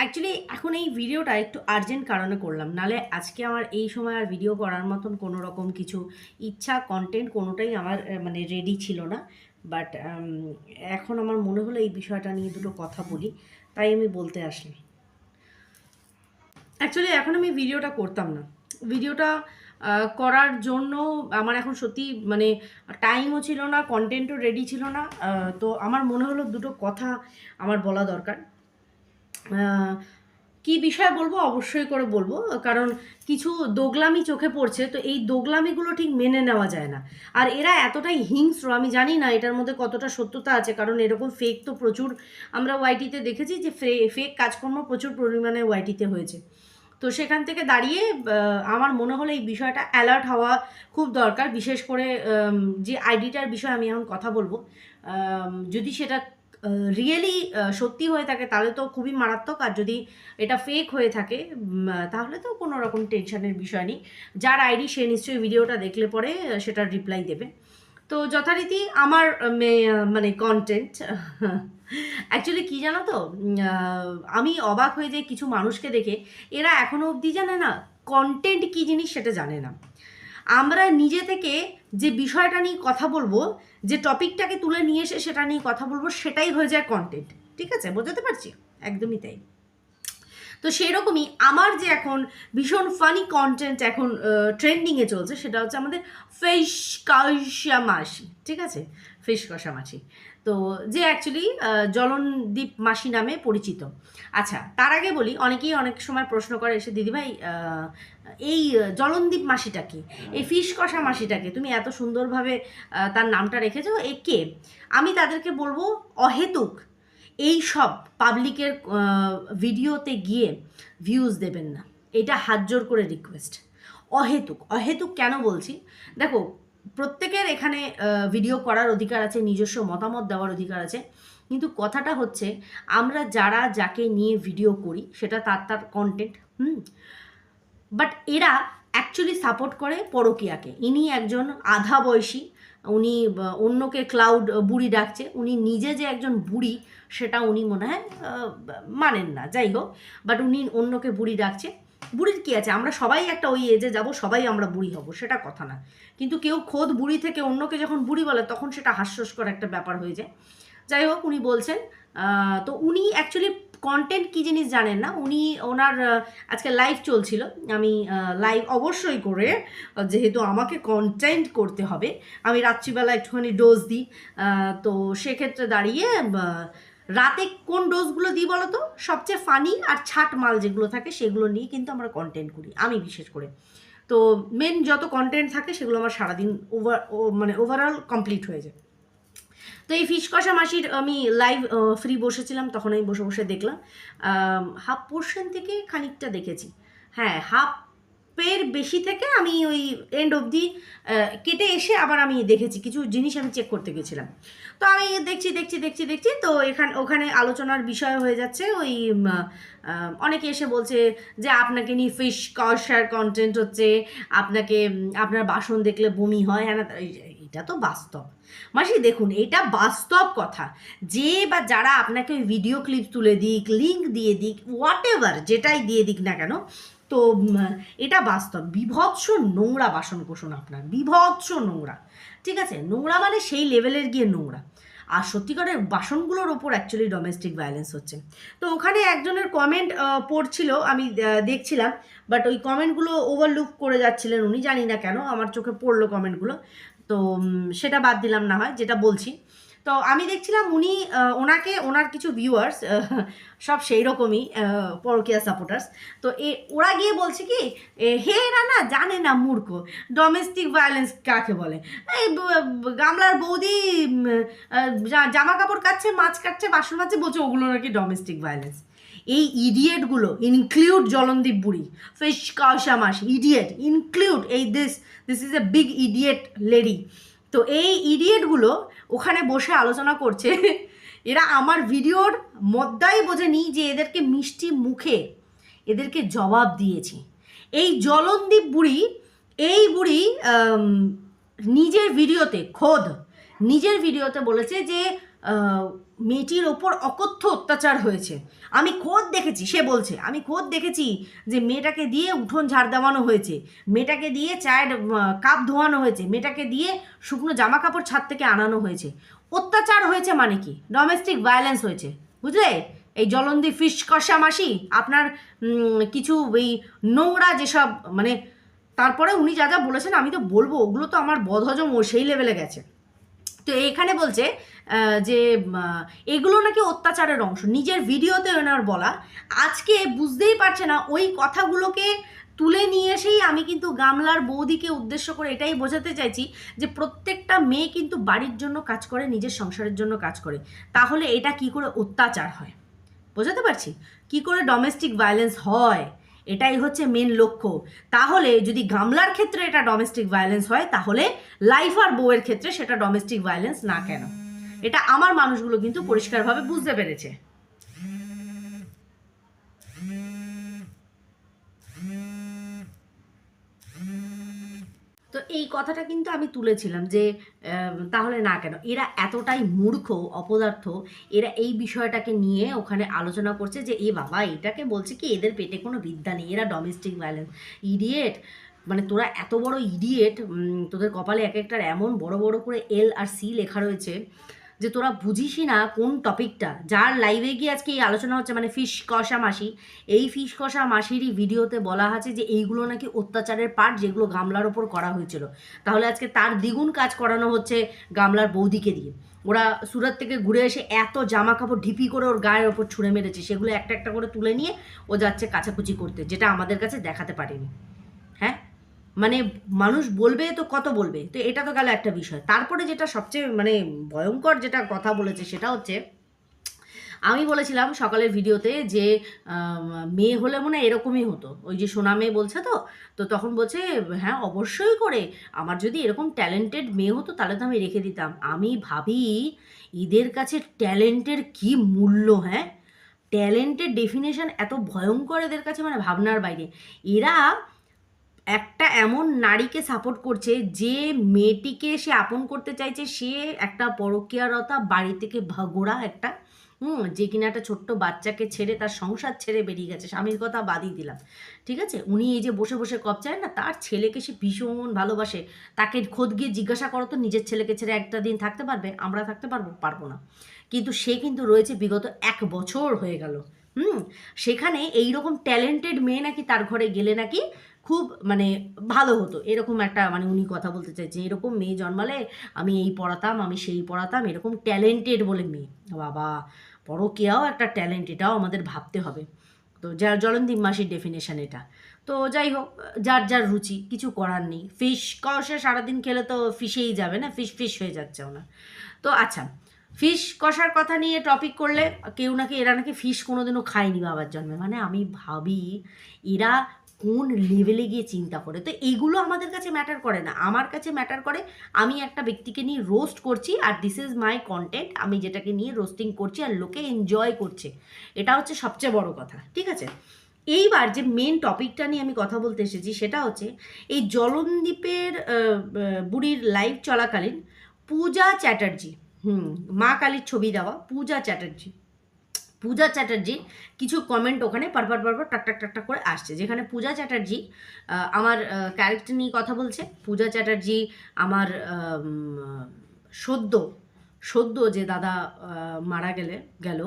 Actually এখন এই ভিডিওটা একটু আর্জেন্ট কারণে করলাম। নালে আজকে আমার এই সময় আর ভিডিও করার মতন কোনো রকম কিছু ইচ্ছা কন্টেন্ট কোনোটাই আমার মানে রেডি ছিল না। বাট এখন আমার মনে হলো এই বিষয়টা নিয়ে দুটো কথা বলি। তাই আমি বলতে আসলাম। অ্যাকচুয়ালি এখন আমি ভিডিওটা করতাম না। ভিডিওটা করার জন্য আমার এখন সত্যি মানে টাইমও ছিল না কন্টেন্টও রেডি ছিল না। তো আমার মনে হলো দুটো কথা আমার বলা দরকার। কি বিষয় বলব? অবশ্যই করে বলব। কারণ কিছু দোগলামি চোখে পড়ছে, তো এই দোগলামিগুলো ঠিক মেনে নেওয়া যায় না। আর এরা এতটাই হিংস্র, আমি জানি না এটার মধ্যে কতটা সত্যতা আছে, কারণ এরকম ফেক তো প্রচুর। আমরা ওয়াইটিতে দেখেছি যে ফেক কাজকর্ম প্রচুর পরিমাণে ওয়াইটিতে হয়েছে। তো সেখান থেকে দাঁড়িয়ে আমার মনে হলো এই বিষয়টা অ্যালার্ট হওয়া খুব দরকার। বিশেষ করে যে আইডিটার বিষয়ে আমি এখন কথা বলব। যদি সেটা রিয়েলি সত্যি হয়ে থাকে, তাহলে তো খুবই মারাত্মক। আর যদি এটা ফেক হয়ে থাকে তাহলে তো কোনো রকম টেনশনের বিষয় নেই। যার আইডি সে নিশ্চয়ই ভিডিওটা দেখলে পরে সেটার রিপ্লাই দেবে। তো যথারীতি আমার মানে কন্টেন্ট অ্যাকচুয়ালি কী জানো তো? আমি অবাক হয়ে যাই কিছু মানুষকে দেখে এরা এখনও অবধি জানে না কন্টেন্ট কী জিনিস সেটা জানে না। আমরা নিজে থেকে যে বিষয়টা নিয়ে কথা বলব, যে টপিকটাকে তুলে নিয়ে এসে সেটা নিয়ে কথা বলব, সেটাই হয়ে যায় কন্টেন্ট ঠিক আছে? বোঝাতে পারছি? একদমই তাই। তো সেরকমই আমার যে এখন ভীষণ ফানি কন্টেন্ট এখন ট্রেন্ডিংয়ে চলছে, সেটা হচ্ছে আমাদের ফেস কষা মাসি ঠিক আছে? ফেস কষা মাসি তো যে অ্যাকচুয়ালি জলনদীপ মাসি নামে পরিচিত। আচ্ছা তার আগে বলি অনেকেই অনেক সময় প্রশ্ন করে এসে দিদিভাই এই জলনদীপ মাসিটাকে এই ফিশ কষা মাসিটাকে তুমি এত সুন্দরভাবে তার নামটা রেখেছো এ কে? আমি তাদেরকে বলব অহেতুক এই সব পাবলিকের ভিডিওতে গিয়ে ভিউজ দেবেন না। এটা হাত জোর করে রিকোয়েস্ট অহেতুক। অহেতুক কেন বলছি? দেখো প্রত্যেকের এখানে ভিডিও করার অধিকার আছে, নিজস্ব মতামত দেওয়ার অধিকার আছে। কিন্তু কথাটা হচ্ছে, আমরা যারা যাকে নিয়ে ভিডিও করি, সেটা তার তার কন্টেন্ট হুম? বাট এরা অ্যাকচুয়ালি সাপোর্ট করে পরকিয়াকে। ইনি একজন আধা বয়সী, উনি অন্যকে ক্লাউড বুড়ি ডাকছে, উনি নিজে যে একজন বুড়ি, সেটা উনি মনে হয় মানেন না। যাই হোক বাট উনি অন্যকে বুড়ি ডাকছে। বুড়ির কী আছে? আমরা সবাই একটা ওই এজে যাব, সবাই আমরা বুড়ি হব, সেটা কথা না। কিন্তু কেউ খোদ বুড়ি থেকে অন্যকে যখন বুড়ি বলে, তখন সেটা হাস্যস্কর একটা ব্যাপার হয়ে যায়। যাই হোক, উনি বলছেন তো উনি অ্যাকচুয়ালি কন্টেন্ট কী জিনিস জানেন না? উনি ওনার আজকে লাইভ চলছিল। আমি লাইভ অবশ্যই করে, যেহেতু আমাকে কন্টেন্ট করতে হবে, আমি রাত্রিবেলা একটুখানি ডোজ দিই। তো সেক্ষেত্রে দাঁড়িয়ে রাতে কোন ডোজগুলো দিই বলো তো সবচেয়ে ফানি আর ছাট মাল যেগুলো থাকে সেগুলো নিয়ে কিন্তু আমরা কন্টেন্ট করি, আমি বিশেষ করে। তো মেন যত কন্টেন্ট থাকে সেগুলো আমার সারাদিন ওভার মানে ওভারঅল কমপ্লিট হয়ে যায়। তো এই ফিশ কষা মাসির আমি লাইভ ফ্রি বসেছিলাম, তখন আমি বসে বসে দেখলাম। হাফ পোর্শন থেকে খানিকটা দেখেছি। হ্যাঁ হাফের বেশি থেকে আমি ওই এন্ড অবধি কেটে এসে আবার আমি দেখেছি, কিছু জিনিস আমি চেক করতে গেছিলাম। তো আমি দেখছি দেখছি দেখছি দেখছি, তো এখানে, ওখানে আলোচনার বিষয় হয়ে যাচ্ছে, ওই অনেকে এসে বলছে যে আপনাকে নিয়ে ফিশ কষার কন্টেন্ট হচ্ছে, আপনাকে আপনার বাসন দেখলে বমি হয় হ্যাঁ এটা তো বাস্তব। মাসি, দেখুন, এটা বাস্তব কথা। যে বা যারা আপনাকে ওই ভিডিও ক্লিপ তুলে দিক লিঙ্ক দিয়ে দিক হোয়াট এভার যেটাই দিয়ে দিক না কেন তো এটা বাস্তব। বিভৎস নোংরা বাসন কোষণ আপনার, বিভৎস নোংরা। ঠিক আছে? নোংরা মানে সেই লেভেলের গিয়ে নোংরা। আর সত্যিকারের বাসনগুলোর ওপর অ্যাকচুয়ালি ডোমেস্টিক ভায়োলেন্স হচ্ছে। তো ওখানে একজনের কমেন্ট পড়ছিল, আমি দেখছিলাম বাট ওই কমেন্টগুলো ওভারলুক করে যাচ্ছিলেন উনি, জানি না কেন, আমার চোখে পড়ল কমেন্টগুলো তো সেটা বাদ দিলাম না হয়, যেটা বলছি। তো আমি দেখছিলাম উনি ওনাকে, ওনার কিছু ভিউয়ার্স সব সেই রকমই পরকিয়া সাপোর্টার্স তো এ, ওরা গিয়ে বলছে কি হে এরা না জানে না মূর্খ ডোমেস্টিক ভায়োলেন্স কাকে বলে? এই গামলার বৌদি জামা কাপড় কাচ্ছে মাছ কাটছে, বাসন মাছে বলছে ওগুলো নাকি ডোমেস্টিক ভায়োলেন্স এই ইডিয়েটগুলো ইনক্লুড জলনদীপ বুড়ি ফিশ কাউসা মাস ইডিয়েট ইনক্লুড এই this this is a big idiot lady তো এই ইডিয়েটগুলো ওখানে বসে আলোচনা করছে। এরা আমার ভিডিওর মদ্দাই বোঝেনি যে এদেরকে মিষ্টি মুখে এদেরকে জবাব দিয়েছি। এই জলনদীপ বুড়ি, এই বুড়ি নিজের ভিডিওতে, খোদ, নিজের ভিডিওতে বলেছে যে মেয়েটির ওপর অকথ্য অত্যাচার হয়েছে। আমি খোদ দেখেছি, সে বলছে, আমি খোদ দেখেছি যে মেয়েটাকে দিয়ে উঠোন ঝাড় দেওয়ানো হয়েছে, মেয়েটাকে দিয়ে চায়ের কাপ ধোয়ানো হয়েছে, মেয়েটাকে দিয়ে শুকনো জামা কাপড় ছাদ থেকে আনানো হয়েছে। অত্যাচার হয়েছে মানে কি? ডোমেস্টিক ভায়োলেন্স হয়েছে, বুঝলে? এই জলন্দি ফিশ কষা মাসি, আপনার কিছু এই নোংরা যেসব মানে তারপরে উনি যা যা বলেছেন, আমি তো বলব, ওগুলো তো আমার বদহজম ও সেই লেভেলে গেছে। তো এখানে বলছে যে এগুলো নাকি অত্যাচারের অংশ। নিজের ভিডিওতে ওনার বলা, আজকে বুঝতেই পারছে না, ওই কথাগুলোকে তুলে নিয়ে এসেই আমি কিন্তু গামলার বৌদিকে উদ্দেশ্য করে এটাই বোঝাতে চাইছি যে, প্রত্যেকটা মেয়ে কিন্তু বাড়ির জন্য কাজ করে, নিজের সংসারের জন্য কাজ করে। তাহলে এটা কি করে অত্যাচার হয়? বোঝাতে পারছি? কি করে ডোমেস্টিক ভায়োলেন্স হয়? এটাই হচ্ছে মেন লক্ষ্য। তাহলে যদি গামলার ক্ষেত্রে এটা ডোমেস্টিক ভায়োলেন্স হয়, তাহলে লাইফ আর বউয়ের ক্ষেত্রে সেটা ডোমেস্টিক ভায়োলেন্স না কেন? এটা আমার মানুষগুলো কিন্তু পরিষ্কারভাবে বুঝতে পেরেছে তো এই কথাটা কিন্তু আমি তুলেছিলাম যে তাহলে না কেন? এরা এতটাই মূর্খ, অপদার্থ, এরা এই বিষয়টাকে নিয়ে ওখানে আলোচনা করছে যে, এ বাবা, এটাকে বলছে কি, এদের পেটে কোনো বিদ্যা নেই, এরা ডোমেস্টিক ভায়োলেন্স ইডিয়েট মানে তোরা এত বড় ইডিয়েট তোদের কপালে এক একটার এমন বড় বড় করে এল আর সি লেখা রয়েছে যে তোরা বুঝিসই না কোন টপিকটা যার লাইভে গিয়ে আজকে এই আলোচনা হচ্ছে মানে ফিশ কষা মাসি। এই ফিশ কষা মাসিরই ভিডিওতে বলা আছে যে এইগুলো নাকি অত্যাচারের পার্ট যেগুলো গামলার ওপর করা হয়েছিল। তাহলে আজকে তার দ্বিগুণ কাজ করানো হচ্ছে গামলার বৌদিকে দিয়ে। ওরা সুরত থেকে ঘুরে এসে এত জামা কাপড় ঢিপি করে ওর গায়ের ওপর ছুঁড়ে মেরেছে। সেগুলো একটা একটা করে তুলে নিয়ে ও যাচ্ছে কাচাকুচি করতে, যেটা আমাদের কাছে দেখাতে পারেনি। মানে মানুষ বলবে তো কত বলবে? তো এটা তো গেল একটা বিষয়। তারপরে যেটা সবচেয়ে মানে ভয়ঙ্কর যেটা কথা বলেছে সেটা হচ্ছে, আমি বলেছিলাম সকালের ভিডিওতে যে মেয়ে হলে মনে হয় এরকমই হতো। ওই যে সোনা মেয়ে বলছে তো তো তখন বলছে হ্যাঁ অবশ্যই করে। আমার যদি এরকম ট্যালেন্টেড মেয়ে হতো তাহলে তো আমি রেখে দিতাম। আমি ভাবি এদের কাছে ট্যালেন্টের কি মূল্য হ্যাঁ? ট্যালেন্টের ডেফিনেশন এত ভয়ঙ্কর এদের কাছে মানে ভাবনার বাইরে। এরা একটা এমন নারীকে সাপোর্ট করছে যে মেয়েটিকে সে আপন করতে চাইছে, সে একটা পরকীয়ারতা বাড়ি থেকে ভাগোড়া একটা, হুম, যে কিনা একটা ছোট্ট বাচ্চাকে ছেড়ে তার সংসার ছেড়ে বেরিয়ে গেছে। স্বামীর কথা বাদই দিলাম। ঠিক আছে? উনি এই যে বসে বসে কপচায় না, তার ছেলেকে সে ভীষণ ভালোবাসে। তাকে খোদ গিয়ে জিজ্ঞাসা করো তো, নিজের ছেলেকে ছেড়ে একটা দিন থাকতে পারবে? আমরা থাকতে পারব? পারব না। কিন্তু সে কিন্তু রয়েছে বিগত এক বছর হয়ে গেল। হুম? সেখানে এইরকম ট্যালেন্টেড মেয়ে নাকি তার ঘরে গেলে নাকি খুব মানে ভালো হতো। এরকম একটা মানে উনি কথা বলতে চাইছে এরকম মেয়ে জন্মালে আমি এই পড়াতাম, আমি সেই পড়াতাম, এরকম ট্যালেন্টেড বলে মেয়ে। বাবা, পরকীয়াও একটা ট্যালেন্ট এটাও আমাদের ভাবতে হবে। তো যার জলন্দীপ মাসির ডেফিনেশান এটা। তো যাই হোক, যার যার রুচি, কিছু করার নেই। ফিশ কষে সারাদিন খেলে তো ফিশেই যাবে না ফিশ ফিশ হয়ে যাচ্ছে ওনার। তো আচ্ছা ফিশ কষার কথা নিয়ে টপিক করলে কেউ নাকি, এরা নাকি ফিশ কোনোদিনও খায়নি বাবার জন্মে। মানে আমি ভাবি, এরা কোন লেভেলে গিয়ে চিন্তা করে? তো এইগুলো আমাদের কাছে ম্যাটার করে না। আমার কাছে ম্যাটার করে আমি একটা ব্যক্তিকে নিয়ে রোস্ট করছি আর দিস ইজ মাই কন্টেন্ট আমি যেটাকে নিয়ে রোস্টিং করছি আর লোকে এনজয় করছে। এটা হচ্ছে সবচেয়ে বড় কথা ঠিক আছে? এইবার যে মেন টপিকটা নিয়ে আমি কথা বলতে এসেছি সেটা হচ্ছে এই আহ, বুড়ির লাইভ চলাকালীন পূজা চ্যাটার্জি হুম মা কালীর ছবি দেওয়া পূজা চ্যাটার্জি। পূজা চ্যাটার্জি কিছু কমেন্ট ওখানে পারপার পারপার টাক টাক টাক টাক করে আসছে। যেখানে পূজা চ্যাটার্জি আমার ক্যারেক্টার নিয়ে কথা বলছে। পূজা চ্যাটার্জি আমার সদ্য সদ্য যে দাদা মারা গেলে, গেল,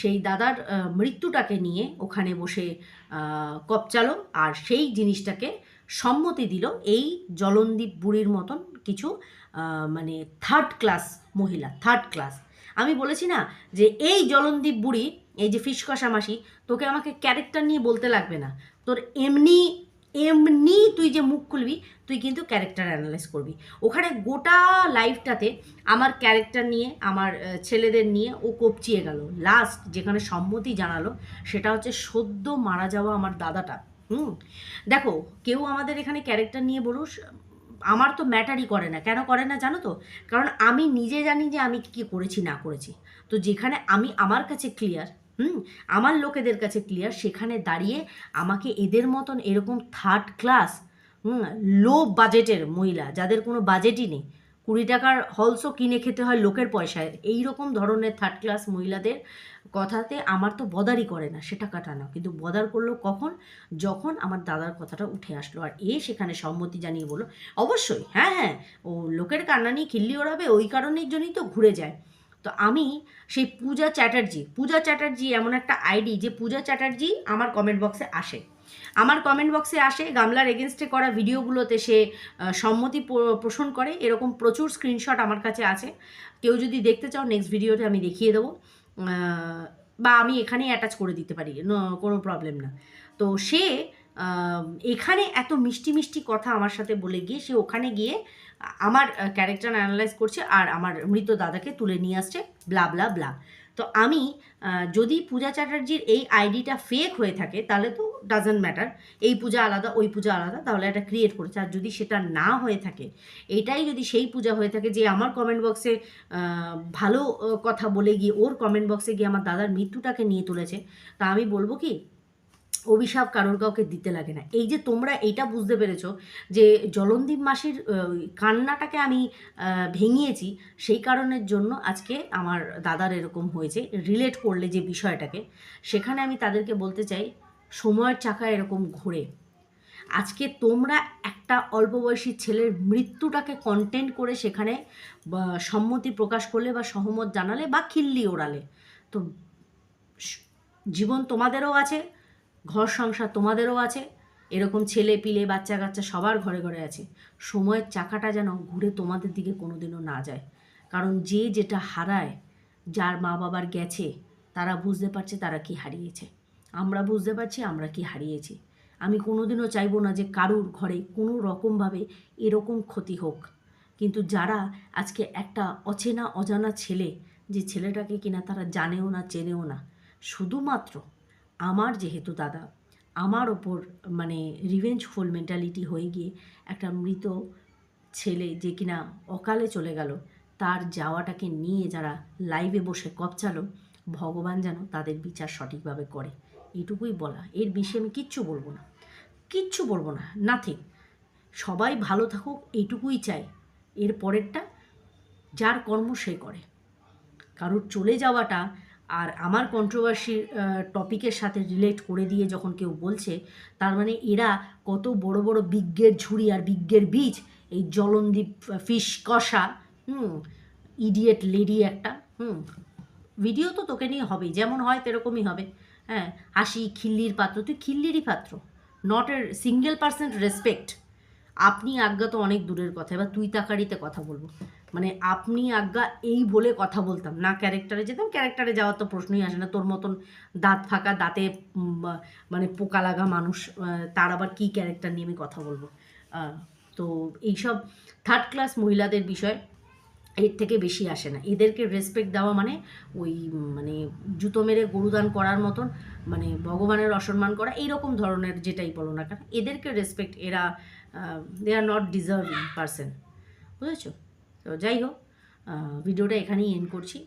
সেই দাদার মৃত্যুটাকে নিয়ে ওখানে বসে কপচালো আর সেই জিনিসটাকে সম্মতি দিল এই জলনদীপ বুড়ির মতন কিছু মানে থার্ড ক্লাস মহিলা থার্ড ক্লাস আমি বলেছি না যে এই জলনদীপ বুড়ি, এই যে ফিস কষা মাসি, তোকে আমাকে ক্যারেক্টার নিয়ে বলতে লাগবে না। তোর এমনি এমনি তুই যে মুখ খুলবি, তুই কিন্তু ক্যারেক্টার অ্যানালাইজ করবি। ওখানে গোটা লাইফটাতে আমার ক্যারেক্টার নিয়ে, আমার ছেলেদের নিয়ে ও কপচিয়ে গেল। লাস্ট যেখানে সম্মতি জানালো, সেটা হচ্ছে সদ্য মারা যাওয়া আমার দাদাটা। হুম? দেখো, কেউ আমাদের এখানে ক্যারেক্টার নিয়ে বলুস আমার তো ম্যাটারই করে না। কেন করে না জানো তো? কারণ আমি নিজে জানি যে আমি কী করেছি, না করেছি। তো যেখানে আমি আমার কাছে ক্লিয়ার হুম? আমার লোকেদের কাছে ক্লিয়ার সেখানে দাঁড়িয়ে আমাকে এদের মতন এরকম থার্ড ক্লাস হুম? লো বাজেটের মহিলা, যাদের কোনো বাজেটই নেই কুড়ি টাকার হলসও কিনে খেতে হয় লোকের পয়সায়। এই রকম ধরনের থার্ড ক্লাস মহিলাদের কথাতে আমার তো বদারই করে না সেটা কাটানো কিন্তু বদার করল কখন? যখন আমার দাদার কথাটা উঠে আসলো। আর এ সেখানে সম্মতি জানিয়ে বলল, অবশ্যই হ্যাঁ হ্যাঁ ও লোকের কান্না নিয়ে খিল্লি ওড়াবে, ওই কারণের জন্যই তো ঘুরে যায়। তো আমি সেই পূজা চ্যাটার্জি পূজা চ্যাটার্জি এমন একটা আইডি, যে পূজা চ্যাটার্জি আমার কমেন্ট বক্সে আসে। আমার কমেন্ট বক্সে আসে, গামলার এগেনস্টে করা ভিডিওগুলোতে সে সম্মতি পোষণ করে, এরকম প্রচুর স্ক্রিনশট আমার কাছে আছে। কেউ যদি দেখতে চাও নেক্সট ভিডিওতে আমি দেখিয়ে দেবো। বা আমি এখানেই অ্যাটাচ করে দিতে পারি কোনো প্রবলেম না। তো সে এখানে এত মিষ্টি মিষ্টি কথা আমার সাথে বলে গিয়ে, সে ওখানে গিয়ে, আমার ক্যারেক্টার অ্যানালাইজ করছে, আর আমার মৃত দাদাকে তুলে নিয়ে আসছে ব্লা ব্লা ব্লা তো আমি যদি পূজা চ্যাটার্জির এই আইডিটা ফেক হয়ে থাকে, তাহলে তো ডাজেন্ট ম্যাটার এই পূজা আলাদা, ওই পূজা আলাদা, তাহলে এটা ক্রিয়েট করেছে। আর যদি সেটা না হয়ে থাকে, এটাই যদি সেই পূজা হয়ে থাকে যে আমার কমেন্ট বক্সে ভালো কথা বলে গিয়ে, ওর কমেন্ট বক্সে গিয়ে আমার দাদার মৃত্যুটাকে নিয়ে তুলেছে, তা আমি বলব কি অভিশাপ কারোর কাউকে দিতে লাগে না। এই যে তোমরা এইটা বুঝতে পেরেছ যে জলন্দীপ মাসির কান্নাটাকে আমি ভেঙিয়েছি, সেই কারণের জন্য আজকে আমার দাদার এরকম হয়েছে রিলেট করলে যে বিষয়টাকে, সেখানে আমি তাদেরকে বলতে চাই, সময়ের চাকা এরকম ঘোরে। আজকে তোমরা একটা অল্প বয়সী ছেলের মৃত্যুটাকে কন্টেন্ট করে সেখানে সম্মতি প্রকাশ করলে বা সহমত জানালে বা খিল্লি ওড়ালে। তো জীবন তোমাদেরও আছে ঘর সংসার তোমাদেরও আছে। এরকম ছেলে পিলে বাচ্চা কাচ্চা সবার ঘরে ঘরে আছে। সময়ের চাকাটা যেন ঘুরে তোমাদের দিকে কোনোদিনও না যায়। কারণ যে যেটা হারায়, যার মা বাবার গেছে, তারা বুঝতে পারছে তারা কি হারিয়েছে। আমরা বুঝতে পারছি, আমরা কি হারিয়েছি। আমি কোনোদিনও চাইব না যে কারুর ঘরে কোনো রকমভাবে এরকম ক্ষতি হোক। কিন্তু যারা আজকে একটা অচেনা, অজানা ছেলে, যে ছেলেটাকে কিনা তারা জানেও না, চেনেও না, শুধুমাত্র আমার যেহেতু দাদা, আমার ওপর মানে রিভেঞ্জফুল মেন্টালিটি হয়ে গিয়ে একটা মৃত ছেলে যে কিনা অকালে চলে গেল, তার যাওয়াটাকে নিয়ে যারা লাইভে বসে কপচালো ভগবান যেন তাদের বিচার সঠিকভাবে করে। এটুকুই বলা। এর বেশি আমি কিচ্ছু বলব না। কিচ্ছু বলব না। নাথিং সবাই ভালো থাকুক এইটুকুই চাই। এর পরেরটা, যার কর্ম সে করে। কারোর চলে যাওয়াটা আর আমার কন্ট্রোভার্সির টপিকের সাথে রিলেট করে দিয়ে যখন কেউ বলছে, তার মানে এরা কত বড় বড় বিজ্ঞের ঝুড়ি আর বিজ্ঞের বীজ, এই জলন্দীপ ফিশ কষা, হুম ইডিয়েট লেডি একটা, হুম। ভিডিও তো তোকে নিয়ে হবেই, যেমন হয় তেরকমই হবে। হ্যাঁ হাসি, খিল্লির পাত্র, তুই খিল্লিরই পাত্র নট এর সিঙ্গেল পার্সেন্ট রেসপেক্ট আপনি আজ্ঞা তো অনেক দূরের কথা, এবার তুই তাকারিতে কথা বলব। মানে আপনি আজ্ঞা এই বলে কথা বলতাম। না ক্যারেক্টারে যেতাম ক্যারেক্টারে যাওয়ার তো প্রশ্নই আসে না। তোর মতন দাঁত ফাঁকা, দাঁতে মানে পোকা লাগা মানুষ তার আবার কী ক্যারেক্টার নিয়ে আমি কথা বলব? তো এইসব থার্ড ক্লাস মহিলাদের বিষয় এর থেকে বেশি আসে না। এদেরকে রেসপেক্ট দেওয়া মানে ওই মানে জুতো মেরে গরুদান করার মতন মানে ভগবানের অসম্মান করা, এইরকম ধরনের যেটাই বলো না কেন, এদেরকে রেসপেক্ট এরা they are not deserving person বুঝেছ? তো যাই হোক ভিডিওটা এখানেই এন্ড করছি।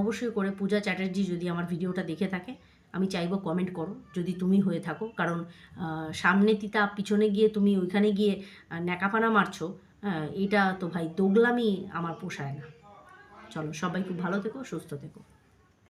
অবশ্যই করে পূজা চ্যাটার্জি যদি আমার ভিডিওটা দেখে থাকে, আমি চাইব কমেন্ট করো, যদি তুমি হয়ে থাকো। কারণ সামনে তিতা, পিছনে গিয়ে তুমি ওইখানে গিয়ে ন্যাকাপানা মারছো এটা তো ভাই দোগলামি আমার পোষায় না। চলো সবাই খুব ভালো থেকো, সুস্থ থেকো।